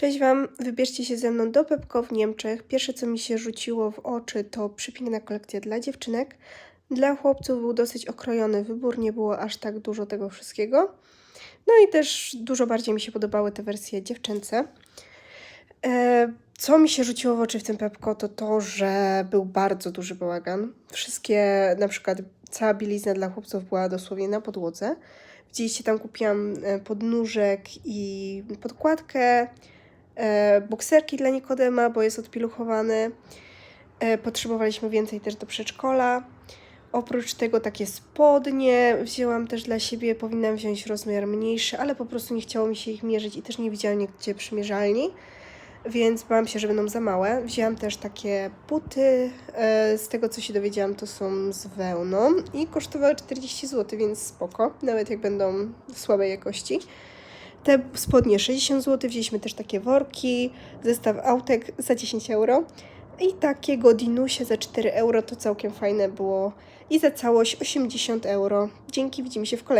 Cześć Wam, wybierzcie się ze mną do Pepko w Niemczech. Pierwsze co mi się rzuciło w oczy to przepiękna kolekcja dla dziewczynek. Dla chłopców był dosyć okrojony wybór, nie było aż tak dużo tego wszystkiego. No i też dużo bardziej mi się podobały te wersje dziewczęce. E, co mi się rzuciło w oczy w tym Pepko to to, że był bardzo duży bałagan. Wszystkie, na przykład cała bielizna dla chłopców była dosłownie na podłodze. Widzieliście, tam kupiłam e, podnóżek i podkładkę, e, bokserki dla Nikodema, bo jest odpiluchowany. E, Potrzebowaliśmy więcej też do przedszkola. Oprócz tego takie spodnie wzięłam też dla siebie, powinnam wziąć rozmiar mniejszy, ale po prostu nie chciało mi się ich mierzyć i też nie widziałam nigdzie przymierzalni, więc bałam się, że będą za małe. Wzięłam też takie buty, e, z tego co się dowiedziałam to są z wełną i kosztowały 40 zł, więc spoko, nawet jak będą słabej jakości. Te spodnie 60 zł, wzięliśmy też takie worki, zestaw autek za 10 euro i takiego dinusie za 4 euro, to całkiem fajne było i za całość 80 euro. Dzięki, widzimy się w kolejnym.